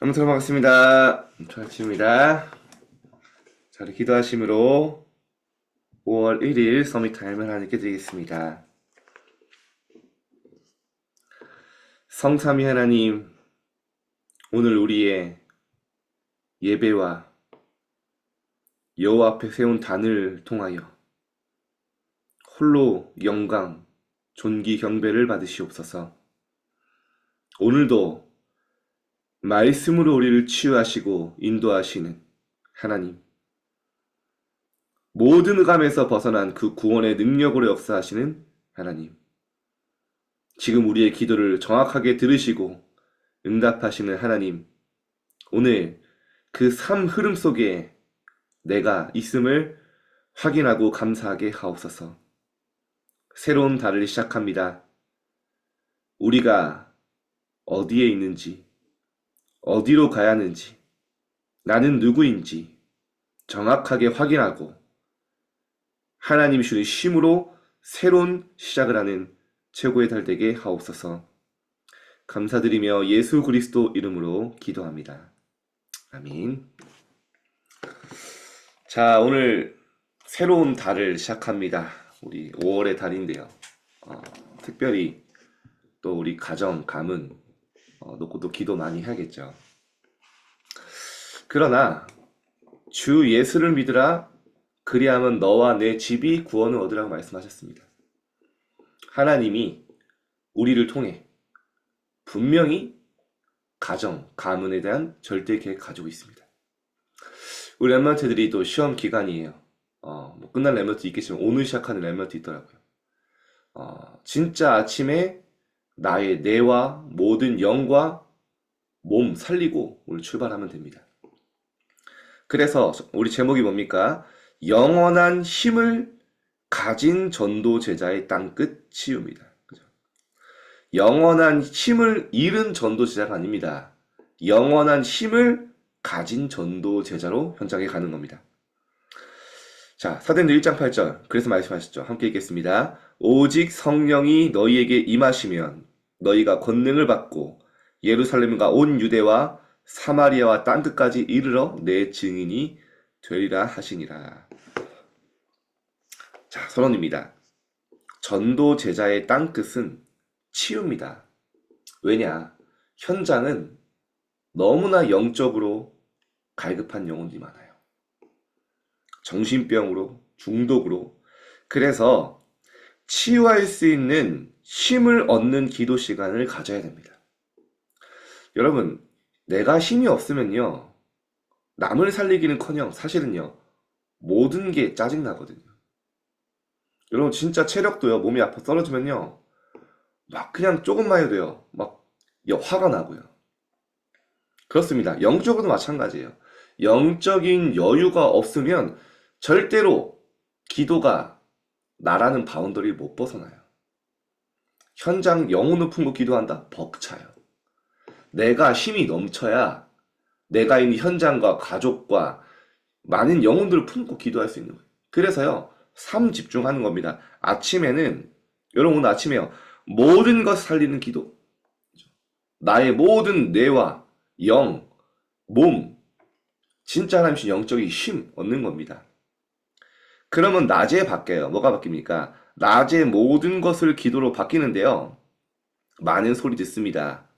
아무튼 반갑습니다. 조아치입니다. 자, 기도하심으로 5월 1일 서밋 타임을 하나님께 드리겠습니다. 성삼위 하나님, 오늘 우리의 예배와 여호와 앞에 세운 단을 통하여 홀로 영광, 존귀, 경배를 받으시옵소서. 오늘도 말씀으로 우리를 치유하시고 인도하시는 하나님. 모든 흑암에서 벗어난 그 구원의 능력으로 역사하시는 하나님. 지금 우리의 기도를 정확하게 들으시고 응답하시는 하나님. 오늘 그 삶 흐름 속에 내가 있음을 확인하고 감사하게 하옵소서. 새로운 달을 시작합니다. 우리가 어디에 있는지, 어디로 가야 하는지, 나는 누구인지 정확하게 확인하고 하나님 주는 쉼으로 새로운 시작을 하는 최고의 달 되게 하옵소서. 감사드리며 예수 그리스도 이름으로 기도합니다. 아민. 자, 오늘 새로운 달을 시작합니다. 우리 5월의 달인데요. 어, 특별히 또 우리 가정, 가문 어, 놓고 또 기도 많이 해야겠죠. 그러나 주 예수를 믿으라 그리하면 너와 내 집이 구원을 얻으라고 말씀하셨습니다. 하나님이 우리를 통해 분명히 가정, 가문에 대한 절대 계획 가지고 있습니다. 우리 랩런트들이 또 시험 기간이에요. 어, 뭐 끝날 랩런트 있겠지만 오늘 시작하는 랩런트 있더라고요. 어, 진짜 아침에 나의 뇌와 모든 영과 몸 살리고 오늘 출발하면 됩니다. 그래서 우리 제목이 뭡니까? 영원한 힘을 가진 전도 제자의 땅끝 치유입니다. 그죠? 영원한 힘을 잃은 전도 제자가 아닙니다. 영원한 힘을 가진 전도 제자로 현장에 가는 겁니다. 자, 사도행전 1장 8절. 그래서 말씀하셨죠. 함께 읽겠습니다. 오직 성령이 너희에게 임하시면 너희가 권능을 받고 예루살렘과 온 유대와 사마리아와 땅 끝까지 이르러 내 증인이 되리라 하시니라. 자, 선언입니다. 전도 제자의 땅 끝은 치유입니다. 왜냐? 현장은 너무나 영적으로 갈급한 영혼들이 많아요. 정신병으로, 중독으로. 그래서 치유할 수 있는 힘을 얻는 기도 시간을 가져야 됩니다. 여러분, 내가 힘이 없으면요, 남을 살리기는 커녕 사실은요, 모든 게 짜증나거든요. 여러분, 진짜 체력도요, 몸이 아파 떨어지면요, 막 그냥 조금만 해도 돼요. 막, 화가 나고요. 그렇습니다. 영적으로도 마찬가지예요. 영적인 여유가 없으면 절대로 기도가 나라는 바운더리를 못 벗어나요. 현장 영혼 높은 거 기도한다? 벅차요. 내가 힘이 넘쳐야 내가 있는 현장과 가족과 많은 영혼들을 품고 기도할 수 있는 거예요. 그래서요, 삶 집중하는 겁니다. 아침에는, 여러분 오늘 아침에요, 모든 것 살리는 기도. 나의 모든 뇌와 영, 몸, 진짜 하나님 신 영적인 힘 얻는 겁니다. 그러면 낮에 바뀌어요. 뭐가 바뀝니까? 낮에 모든 것을 기도로 바뀌는데요. 많은 소리 듣습니다.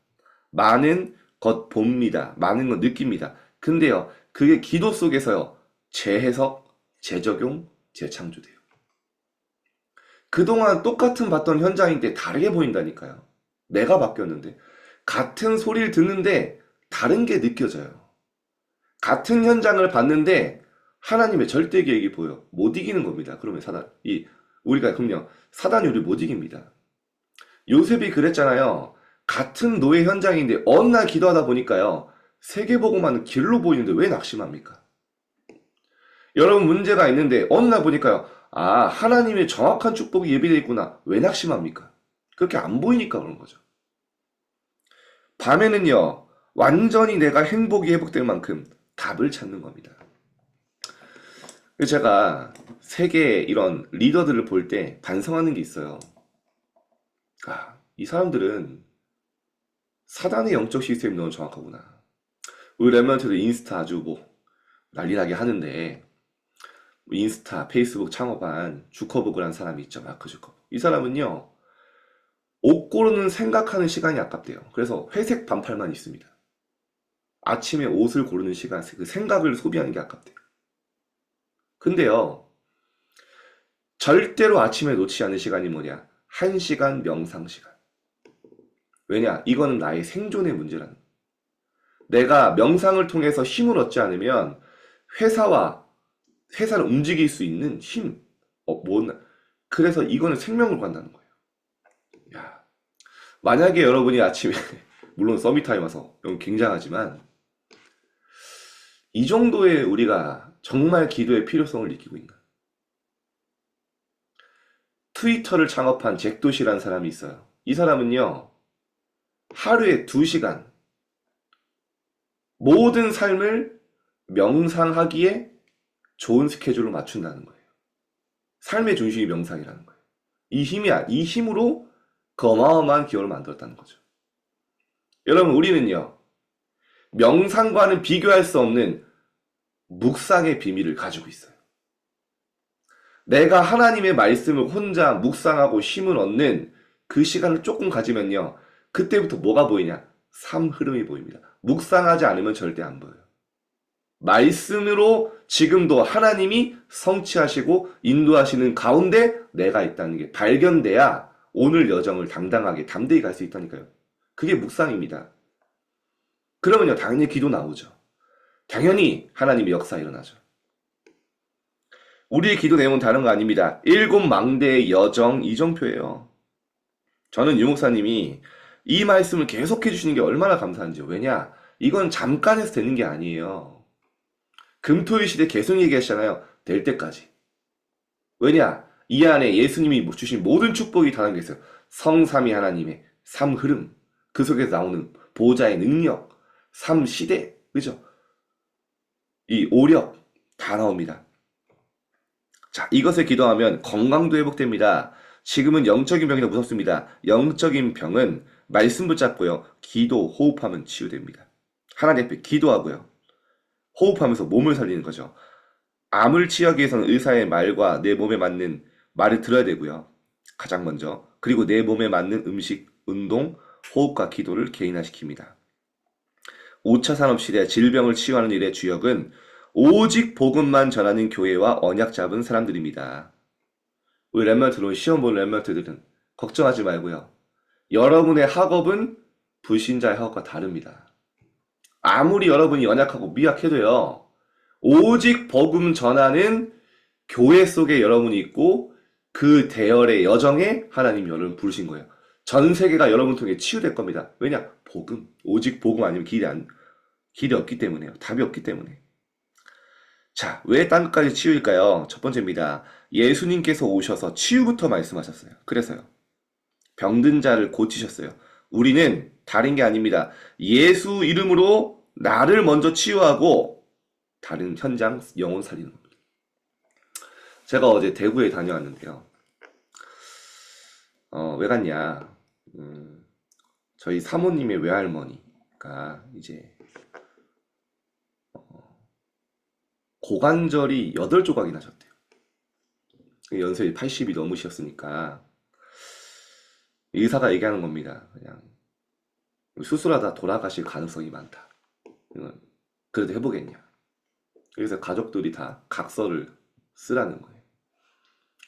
많은 것 봅니다. 많은 것 느낍니다. 근데요, 그게 기도 속에서요, 재해석, 재적용, 재창조돼요. 그동안 똑같은 봤던 현장인데 다르게 보인다니까요. 내가 바뀌었는데. 같은 소리를 듣는데 다른 게 느껴져요. 같은 현장을 봤는데 하나님의 절대 계획이 보여. 못 이기는 겁니다. 그러면 사단, 이, 우리가 그럼요, 사단이 우리 못 이깁니다. 요셉이 그랬잖아요. 같은 노예 현장인데 어느 날 기도하다 보니까요. 세계복음하는 길로 보이는데 왜 낙심합니까? 여러분 문제가 있는데 어느 날 보니까요. 아 하나님의 정확한 축복이 예비되어 있구나. 왜 낙심합니까? 그렇게 안 보이니까 그런 거죠. 밤에는요. 완전히 내가 행복이 회복될 만큼 답을 찾는 겁니다. 제가 세계 이런 리더들을 볼 때 반성하는 게 있어요. 아, 이 사람들은 사단의 영적 시스템이 너무 정확하구나. 우리 랩런트도 인스타 아주 뭐 난리 나게 하는데 뭐 인스타, 페이스북 창업한 주커버그라는 사람이 있죠. 마크 주커버. 이 사람은요. 옷 고르는 생각하는 시간이 아깝대요. 그래서 회색 반팔만 있습니다. 아침에 옷을 고르는 시간, 그 생각을 소비하는 게 아깝대요. 근데요. 절대로 아침에 놓지 않는 시간이 뭐냐? 한 시간 명상 시간. 왜냐? 이거는 나의 생존의 문제라는. 내가 명상을 통해서 힘을 얻지 않으면 회사와 회사를 움직일 수 있는 힘, 어, 뭐, 그래서 이거는 생명을 간다는 거예요. 야, 만약에 여러분이 아침에, 물론 서밋타임 와서 이건 굉장하지만, 이 정도의 우리가 정말 기도의 필요성을 느끼고 있나? 트위터를 창업한 잭도시라는 사람이 있어요. 이 사람은요, 하루에 2시간, 모든 삶을 명상하기에 좋은 스케줄을 맞춘다는 거예요. 삶의 중심이 명상이라는 거예요. 이 힘이야. 이 힘으로 그 어마어마한 기업을 만들었다는 거죠. 여러분, 우리는요, 명상과는 비교할 수 없는 묵상의 비밀을 가지고 있어요. 내가 하나님의 말씀을 혼자 묵상하고 힘을 얻는 그 시간을 조금 가지면요, 그때부터 뭐가 보이냐? 삶 흐름이 보입니다. 묵상하지 않으면 절대 안 보여요. 말씀으로 지금도 하나님이 성취하시고 인도하시는 가운데 내가 있다는 게 발견돼야 오늘 여정을 당당하게 담대히 갈 수 있다니까요. 그게 묵상입니다. 그러면요, 당연히 기도 나오죠. 당연히 하나님의 역사 일어나죠. 우리의 기도 내용은 다른 거 아닙니다. 일곱 망대의 여정 이정표예요. 저는 유 목사님이 이 말씀을 계속해 주시는 게 얼마나 감사한지요. 왜냐? 이건 잠깐 해서 되는 게 아니에요. 금토일 시대 계속 얘기하시잖아요. 될 때까지. 왜냐? 이 안에 예수님이 주신 모든 축복이 담겨 있어요. 성삼위 하나님의 삶 흐름, 그 속에서 나오는 보좌의 능력, 삶 시대, 그죠? 이 오력 다 나옵니다. 자, 이것을 기도하면 건강도 회복됩니다. 지금은 영적인 병이 더 무섭습니다. 영적인 병은 말씀 붙잡고요. 기도, 호흡하면 치유됩니다. 하나님 앞에 기도하고요. 호흡하면서 몸을 살리는 거죠. 암을 치유하기 위해서는 의사의 말과 내 몸에 맞는 말을 들어야 되고요. 가장 먼저. 그리고 내 몸에 맞는 음식, 운동, 호흡과 기도를 개인화시킵니다. 5차 산업시대 질병을 치유하는 일의 주역은 오직 복음만 전하는 교회와 언약 잡은 사람들입니다. 우리 랩런트로 시험 본 랩런트들은 걱정하지 말고요. 여러분의 학업은 불신자의 학업과 다릅니다. 아무리 여러분이 연약하고 미약해도요. 오직 복음 전하는 교회 속에 여러분이 있고 그 대열의 여정에 하나님 여러분 부르신 거예요. 전 세계가 여러분 통해 치유될 겁니다. 왜냐? 복음. 오직 복음 아니면 길이 안, 길이 없기 때문에요. 답이 없기 때문에. 자, 왜딴 것까지 치유일까요? 첫 번째입니다. 예수님께서 오셔서 치유부터 말씀하셨어요. 그래서요. 병든 자를 고치셨어요. 우리는 다른 게 아닙니다. 예수 이름으로 나를 먼저 치유하고 다른 현장 영혼 살리는 겁니다. 제가 어제 대구에 다녀왔는데요. 어, 왜 갔냐? 음, 저희 사모님의 외할머니가 이제 어, 고관절이 8조각이 나셨대요. 연세이 80이 넘으셨으니까 의사가 얘기하는 겁니다. 그냥 수술하다 돌아가실 가능성이 많다. 그래도 해보겠냐. 그래서 가족들이 다 각서를 쓰라는 거예요.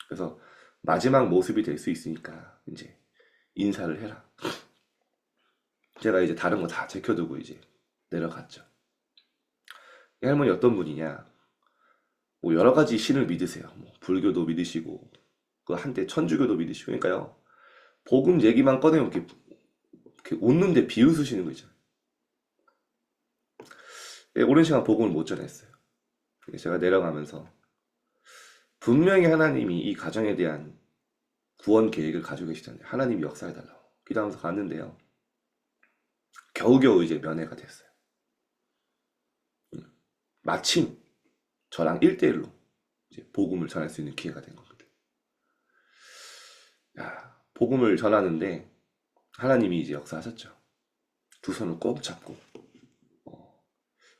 그래서 마지막 모습이 될 수 있으니까 이제 인사를 해라. 제가 이제 다른 거 다 제껴두고 이제 내려갔죠. 이 할머니 어떤 분이냐? 뭐 여러 가지 신을 믿으세요. 뭐 불교도 믿으시고 그 한때 천주교도 믿으시고 그러니까요. 복음 얘기만 꺼내면 이렇게, 이렇게 웃는데 비웃으시는 거 있잖아요. 예, 오랜 시간 복음을 못 전했어요. 제가 내려가면서 분명히 하나님이 이 가정에 대한 구원 계획을 가지고 계시잖아요. 하나님이 역사해달라고. 기도하면서 갔는데요. 겨우겨우 이제 면회가 됐어요. 마침 저랑 1대1로 이제 복음을 전할 수 있는 기회가 된 겁니다. 야, 복음을 전하는데 하나님이 이제 역사하셨죠. 두 손을 꼭 잡고 어,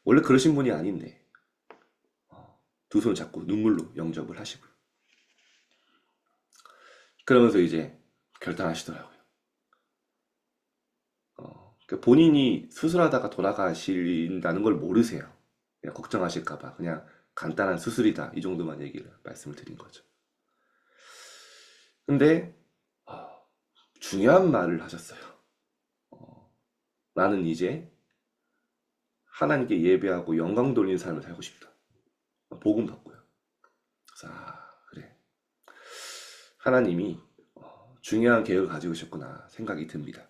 원래 그러신 분이 아닌데 두손 잡고 눈물로 영접을 하시고요. 그러면서 이제 결단하시더라고요. 어, 그러니까 본인이 수술하다가 돌아가신다는 걸 모르세요. 그냥 걱정하실까봐 그냥 간단한 수술이다 이 정도만 얘기를 말씀을 드린 거죠. 근데 어, 중요한 말을 하셨어요. 어, 나는 이제 하나님께 예배하고 영광 돌리는 삶을 살고 싶다. 복음 받고요. 그래서 아. 하나님이 어, 중요한 계획을 가지고 계셨구나 생각이 듭니다.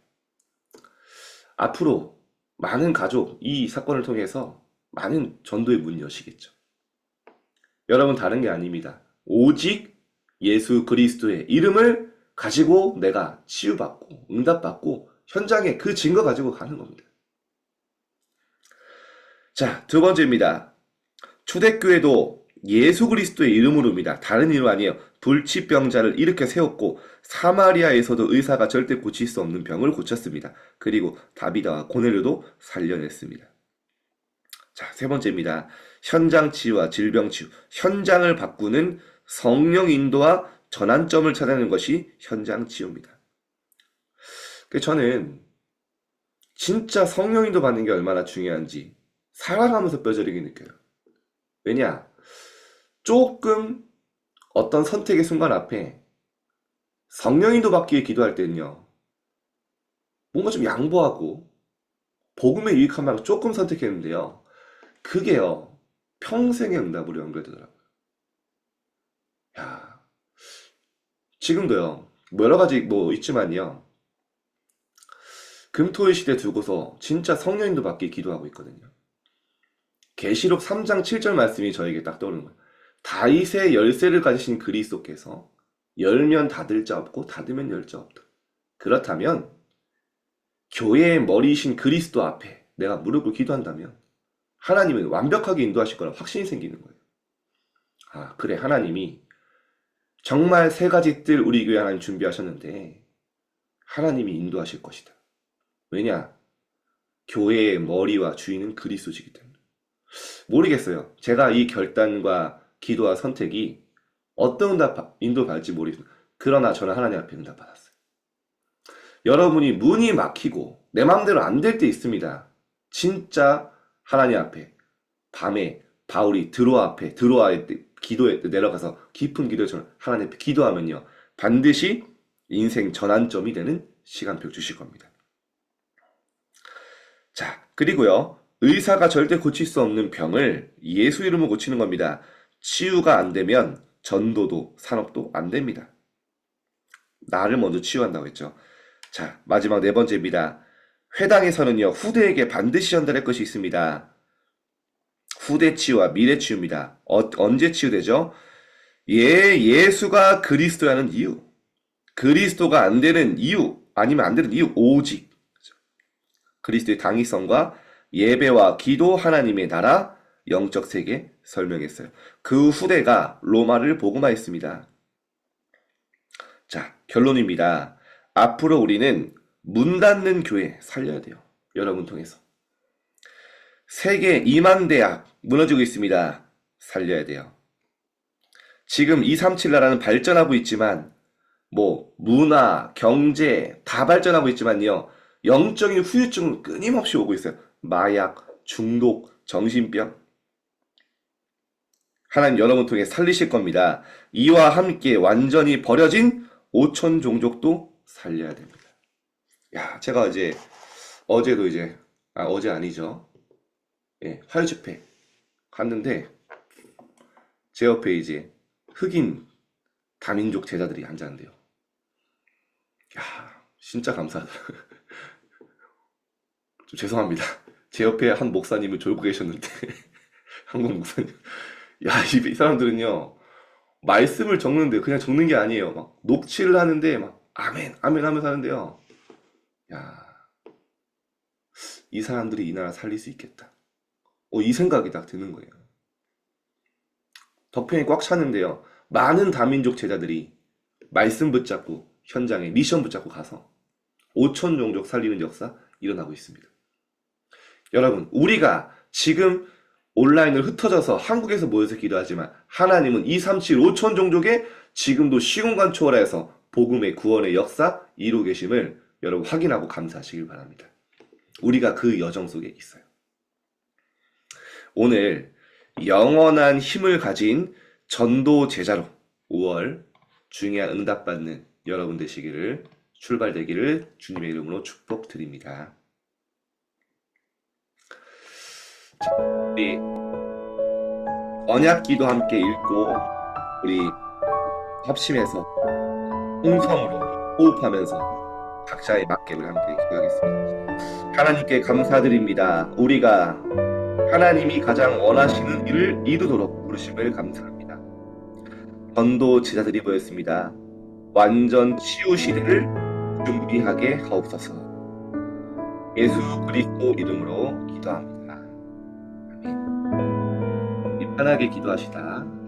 앞으로 많은 가족 이 사건을 통해서 많은 전도의 문이 여시겠죠. 여러분 다른 게 아닙니다. 오직 예수 그리스도의 이름을 가지고 내가 치유받고 응답받고 현장에 그 증거 가지고 가는 겁니다. 자, 두 번째입니다. 초대교회도 예수 그리스도의 이름으로입니다. 다른 이름 아니에요. 불치병자를 일으켜 세웠고 사마리아에서도 의사가 절대 고칠 수 없는 병을 고쳤습니다. 그리고 다비다와 고넬료도 살려냈습니다. 자, 세 번째입니다. 현장 치유와 질병 치유. 현장을 바꾸는 성령 인도와 전환점을 찾아내는 것이 현장 치유입니다. 그 저는 진짜 성령 인도 받는 게 얼마나 중요한지 살아가면서 뼈저리게 느껴요. 왜냐? 조금 어떤 선택의 순간 앞에 성령 인도 받기 위해 기도할 때는요. 뭔가 좀 양보하고 복음에 유익한 방을 조금 선택했는데요. 그게요. 평생의 응답으로 연결되더라고요. 야, 지금도요. 뭐 여러 가지 뭐 있지만요. 금토일 시대 두고서 진짜 성령인도 받기 기도하고 있거든요. 계시록 3장 7절 말씀이 저에게 딱 떠오르는 거예요. 다윗의 열쇠를 가지신 그리스도께서 열면 닫을 자 없고 닫으면 열 자 없다. 그렇다면 교회의 머리이신 그리스도 앞에 내가 무릎을 기도한다면 하나님은 완벽하게 인도하실 거라 확신이 생기는 거예요. 아, 그래. 하나님이 정말 세 가지 뜰 우리 교회 하나님 준비하셨는데 하나님이 인도하실 것이다. 왜냐? 교회의 머리와 주인은 그리스도시기 때문에. 모르겠어요. 제가 이 결단과 기도와 선택이 어떤 응답, 인도 받을지 모르겠어요. 그러나 저는 하나님 앞에 응답 받았어요. 여러분이 문이 막히고 내 마음대로 안 될 때 있습니다. 진짜 하나님 앞에 밤에 바울이 드로아 앞에 드로아에 기도에 내려가서 깊은 기도처럼 하나님 앞에 기도하면요. 반드시 인생 전환점이 되는 시간표 주실 겁니다. 자, 그리고요. 의사가 절대 고칠 수 없는 병을 예수 이름으로 고치는 겁니다. 치유가 안 되면 전도도 산업도 안 됩니다. 나를 먼저 치유한다고 했죠. 자, 마지막 네 번째입니다. 회당에서는요, 후대에게 반드시 전달할 것이 있습니다. 후대 치유와 미래 치유입니다. 어, 언제 치유되죠? 예, 예수가 그리스도라는 이유. 그리스도가 안 되는 이유, 아니면 안 되는 이유, 오직. 그리스도의 당위성과 예배와 기도 하나님의 나라 영적 세계 설명했어요. 그 후대가 로마를 복음화했습니다. 자, 결론입니다. 앞으로 우리는 문 닫는 교회 살려야 돼요. 여러분 통해서. 세계 2만 대학 무너지고 있습니다. 살려야 돼요. 지금 237 나라는 발전하고 있지만 뭐 문화, 경제 다 발전하고 있지만요. 영적인 후유증은 끊임없이 오고 있어요. 마약, 중독, 정신병. 하나님 여러분 통해 살리실 겁니다. 이와 함께 완전히 버려진 오천 종족도 살려야 됩니다. 야, 제가 이제 어제도 이제 아 어제 아니죠. 예, 화요 집회 갔는데 제 옆에 이제 흑인 다민족 제자들이 앉았는데요. 야, 진짜 감사하더라고요. 좀 죄송합니다. 제 옆에 한 목사님을 졸고 계셨는데 한국 목사님. 야, 이, 이 사람들은요. 말씀을 적는데 그냥 적는 게 아니에요. 막 녹취를 하는데 막 아멘, 아멘 하면서 하는데요. 야, 이 사람들이 이 나라 살릴 수 있겠다. 어, 이 생각이 딱 드는 거예요. 덕평이 꽉 찼는데요. 많은 다민족 제자들이 말씀 붙잡고 현장에 미션 붙잡고 가서 5천 종족 살리는 역사 일어나고 있습니다. 여러분, 우리가 지금 온라인으로 흩어져서 한국에서 모여서 기도하지만 하나님은 2, 3, 7, 5천 종족에 지금도 시공간 초월해서 복음의 구원의 역사 이루고 계심을 여러분 확인하고 감사하시길 바랍니다. 우리가 그 여정 속에 있어요. 오늘 영원한 힘을 가진 전도 제자로 5월 중요한 응답받는 여러분 되시기를 출발되기를 주님의 이름으로 축복드립니다. 자, 우리 언약기도 함께 읽고 우리 합심해서 홍성으로 호흡하면서 각자의 맡김을 함께 기도하겠습니다. 하나님께 감사드립니다. 우리가 하나님이 가장 원하시는 일을 이루도록 부르심을 감사합니다. 전도 제자들이 보였습니다. 완전 치유 시대를 준비하게 하옵소서. 예수 그리스도 이름으로 기도합니다. 편하게 기도하시다.